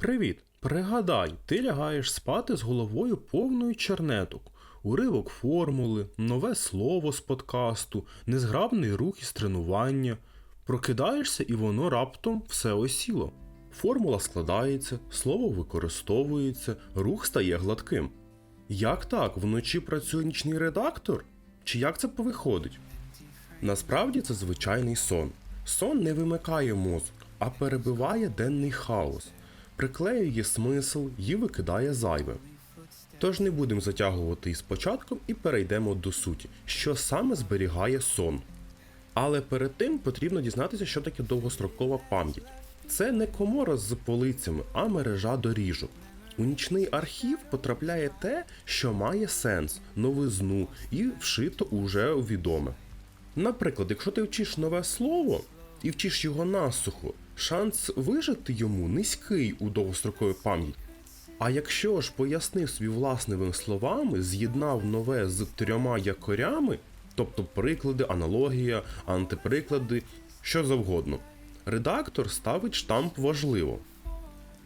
Привіт! Пригадай, ти лягаєш спати з головою повною чернеток. Уривок формули, нове слово з подкасту, незграбний рух із тренування. Прокидаєшся і воно раптом все осіло. Формула складається, слово використовується, рух стає гладким. Як так? Вночі працює нічний редактор? Чи як це повиходить? Насправді це звичайний сон. Сон не вимикає мозок, а перебиває денний хаос, приклеює смисл і викидає зайве. Тож не будемо затягувати із початком і перейдемо до суті, що саме зберігає сон. Але перед тим потрібно дізнатися, що таке довгострокова пам'ять. Це не комора з полицями, а мережа доріжок. У нічний архів потрапляє те, що має сенс, новизну і вшито уже відоме. Наприклад, якщо ти вчиш нове слово і вчиш його насухо, шанс вижити йому низький у довгостроковій пам'яті. А якщо ж пояснив собі власними словами, з'єднав нове з трьома якорями, тобто приклади, аналогія, антиприклади, що завгодно, редактор ставить штамп важливо.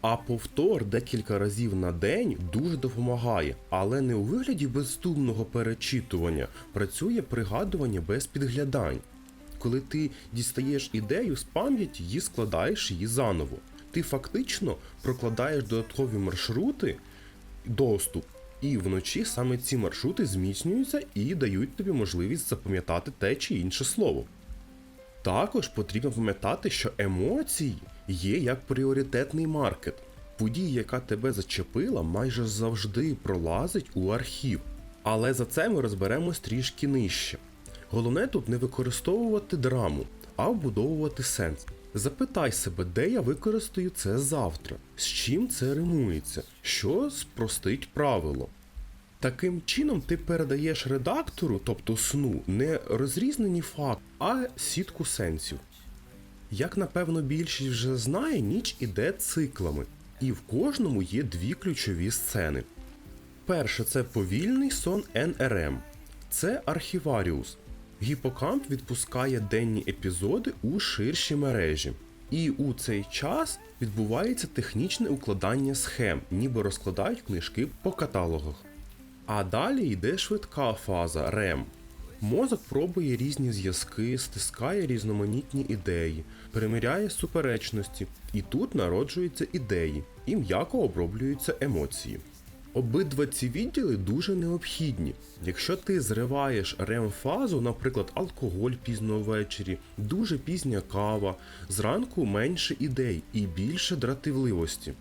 А повтор декілька разів на день дуже допомагає, але не у вигляді бездумного перечитування, працює пригадування без підглядань. Коли ти дістаєш ідею з пам'яті і складаєш її заново. Ти фактично прокладаєш додаткові маршрути, доступ, і вночі саме ці маршрути зміцнюються і дають тобі можливість запам'ятати те чи інше слово. Також потрібно пам'ятати, що емоції є як пріоритетний маркет. Подія, яка тебе зачепила, майже завжди пролазить у архів. Але за це ми розберемось трішки нижче. Головне тут не використовувати драму, а вбудовувати сенс. Запитай себе, де я використаю це завтра, з чим це римується, що спростить правило. Таким чином ти передаєш редактору, тобто сну, не розрізнені факти, а сітку сенсів. Як напевно більшість вже знає, ніч іде циклами, і в кожному є дві ключові сцени. Перше це повільний сон НРМ, це архіваріус. Гіпокамп відпускає денні епізоди у ширші мережі. І у цей час відбувається технічне укладання схем, ніби розкладають книжки по каталогах. А далі йде швидка фаза REM. Мозок пробує різні зв'язки, стискає різноманітні ідеї, перемиряє суперечності, і тут народжуються ідеї, і м'яко оброблюються емоції. Обидва ці відділи дуже необхідні. Якщо ти зриваєш рем-фазу, наприклад, алкоголь пізно ввечері, дуже пізня кава, зранку менше ідей і більше дратівливості.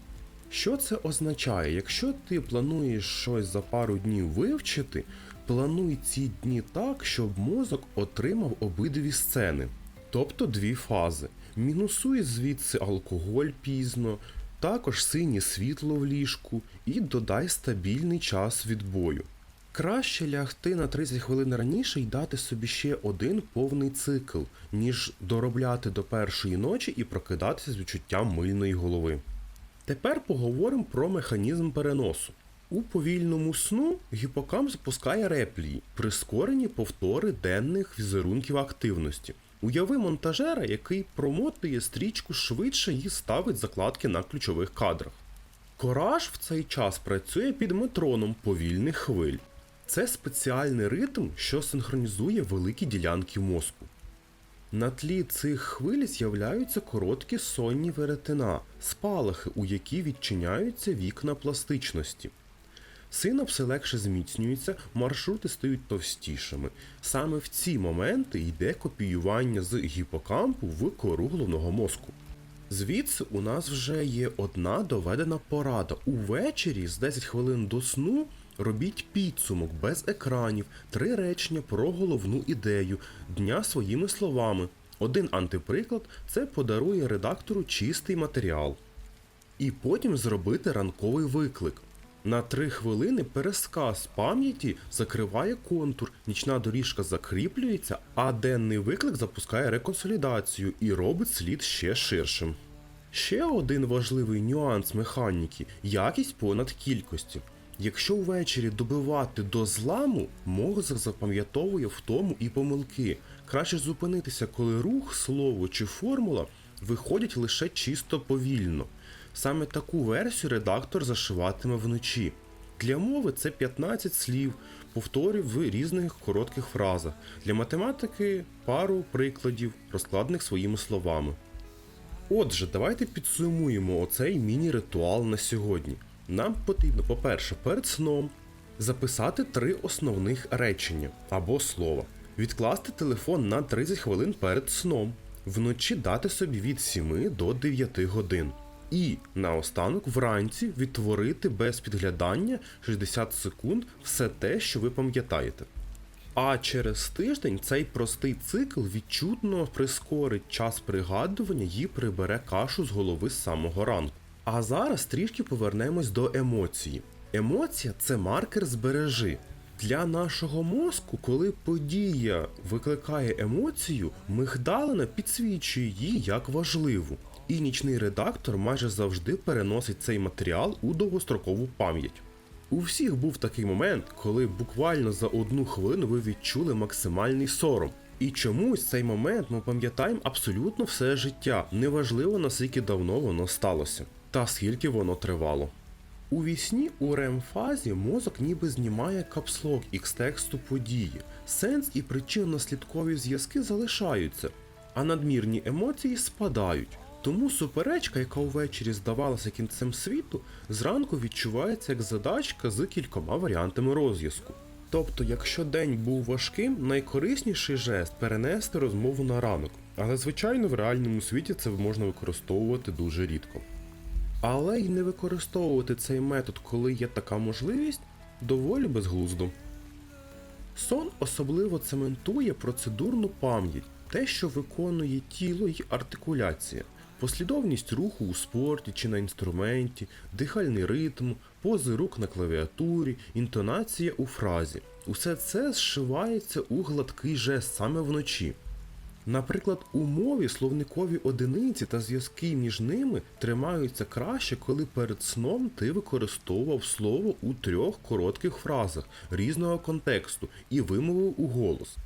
Що це означає? Якщо ти плануєш щось за пару днів вивчити, плануй ці дні так, щоб мозок отримав обидві сцени, тобто дві фази. Мінусуй звідси алкоголь пізно, також синє світло в ліжку і додай стабільний час відбою. Краще лягти на 30 хвилин раніше і дати собі ще один повний цикл, ніж доробляти до першої ночі і прокидатися з відчуттям мильної голови. Тепер поговоримо про механізм переносу. У повільному сну гіпокамп запускає реплії, прискорені повтори денних візерунків активності. Уяви монтажера, який промотує стрічку швидше і ставить закладки на ключових кадрах. Кораж в цей час працює під метроном повільних хвиль. Це спеціальний ритм, що синхронізує великі ділянки мозку. На тлі цих хвиль з'являються короткі сонні веретена, спалахи, у які відчиняються вікна пластичності. Синапси легше зміцнюються, маршрути стають товстішими. Саме в ці моменти йде копіювання з гіпокампу в кору головного мозку. Звідси у нас вже є одна доведена порада. Увечері з 10 хвилин до сну робіть підсумок без екранів, три речення про головну ідею дня своїми словами. Один антиприклад це подарує редактору чистий матеріал. І потім зробити ранковий виклик. На три хвилини пересказ пам'яті закриває контур, нічна доріжка закріплюється, а денний виклик запускає реконсолідацію і робить слід ще ширшим. Ще один важливий нюанс механіки якість понад кількості. Якщо ввечері добивати до зламу, мозок запам'ятовує втому і помилки. Краще зупинитися, коли рух, слово чи формула виходять лише чисто повільно. Саме таку версію редактор зашиватиме вночі. Для мови це 15 слів, повторів в різних коротких фразах. Для математики пару прикладів, розкладених своїми словами. Отже, давайте підсумуємо оцей міні-ритуал на сьогодні. Нам потрібно, по-перше, перед сном записати три основних речення або слова, відкласти телефон на 30 хвилин перед сном, вночі дати собі від 7 до 9 годин. І наостанок вранці відтворити без підглядання 60 секунд все те, що ви пам'ятаєте. А через тиждень цей простий цикл відчутно прискорить час пригадування і прибере кашу з голови з самого ранку. А зараз трішки повернемось до емоції. Емоція це маркер збережи. Для нашого мозку, коли подія викликає емоцію, мигдалина підсвічує її як важливу. І нічний редактор майже завжди переносить цей матеріал у довгострокову пам'ять. У всіх був такий момент, коли буквально за одну хвилину ви відчули максимальний сором. І чомусь цей момент ми пам'ятаємо абсолютно все життя, неважливо наскільки давно воно сталося, та скільки воно тривало. У вісні у РЕМ-фазі мозок ніби знімає капслок ікс тексту події. Сенс і причинно-наслідкові зв'язки залишаються, а надмірні емоції спадають. Тому суперечка, яка увечері здавалася кінцем світу, зранку відчувається як задачка з кількома варіантами розв'язку. Тобто, якщо день був важким, найкорисніший жест перенести розмову на ранок. Але звичайно в реальному світі це можна використовувати дуже рідко. Але й не використовувати цей метод, коли є така можливість, доволі безглуздо. Сон особливо цементує процедурну пам'ять, те, що виконує тіло й артикуляція, послідовність руху у спорті чи на інструменті, дихальний ритм, пози рук на клавіатурі, інтонація у фразі. Усе це зшивається у гладкий жест саме вночі. Наприклад, у мові словникові одиниці та зв'язки між ними тримаються краще, коли перед сном ти використовував слово у трьох коротких фразах різного контексту і вимовив у голос.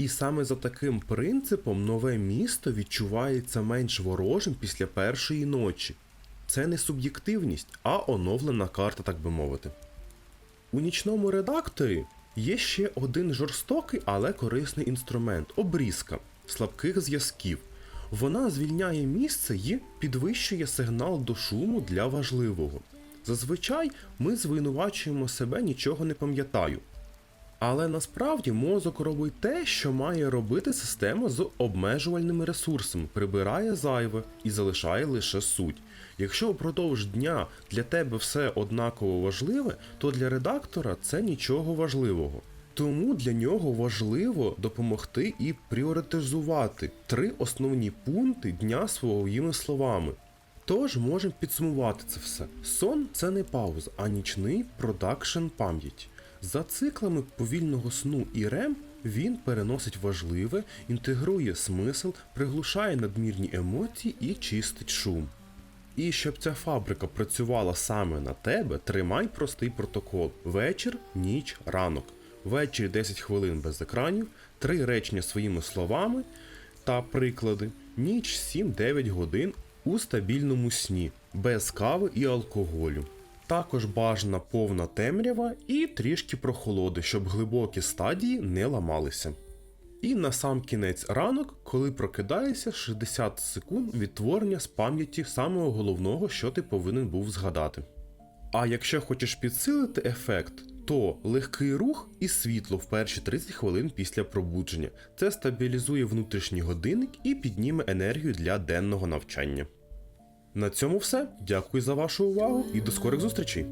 І саме за таким принципом нове місто відчувається менш ворожим після першої ночі. Це не суб'єктивність, а оновлена карта, так би мовити. У нічному редакторі є ще один жорстокий, але корисний інструмент обрізка слабких зв'язків. Вона звільняє місце і підвищує сигнал до шуму для важливого. Зазвичай ми звинувачуємо себе нічого не пам'ятаю. Але насправді мозок робить те, що має робити система з обмежувальними ресурсами, прибирає зайве і залишає лише суть. Якщо впродовж дня для тебе все однаково важливе, то для редактора це нічого важливого. Тому для нього важливо допомогти і пріоритизувати три основні пункти дня своїми словами. Тож можемо підсумувати це все. Сон це не пауза, а нічний продакшн пам'яті. За циклами повільного сну і рем він переносить важливе, інтегрує смисл, приглушає надмірні емоції і чистить шум. І щоб ця фабрика працювала саме на тебе, тримай простий протокол: вечір, ніч, ранок. Ввечері 10 хвилин без екранів, три речення своїми словами та приклади. Ніч 7-9 годин у стабільному сні, без кави і алкоголю. Також бажана повна темрява і трішки прохолоди, щоб глибокі стадії не ламалися. І на сам кінець ранок, коли прокидаєшся 60 секунд відтворення з пам'яті самого головного, що ти повинен був згадати. А якщо хочеш підсилити ефект, то легкий рух і світло в перші 30 хвилин після пробудження. Це стабілізує внутрішній годинник і підніме енергію для денного навчання. На цьому все. Дякую за вашу увагу і до скорих зустрічей!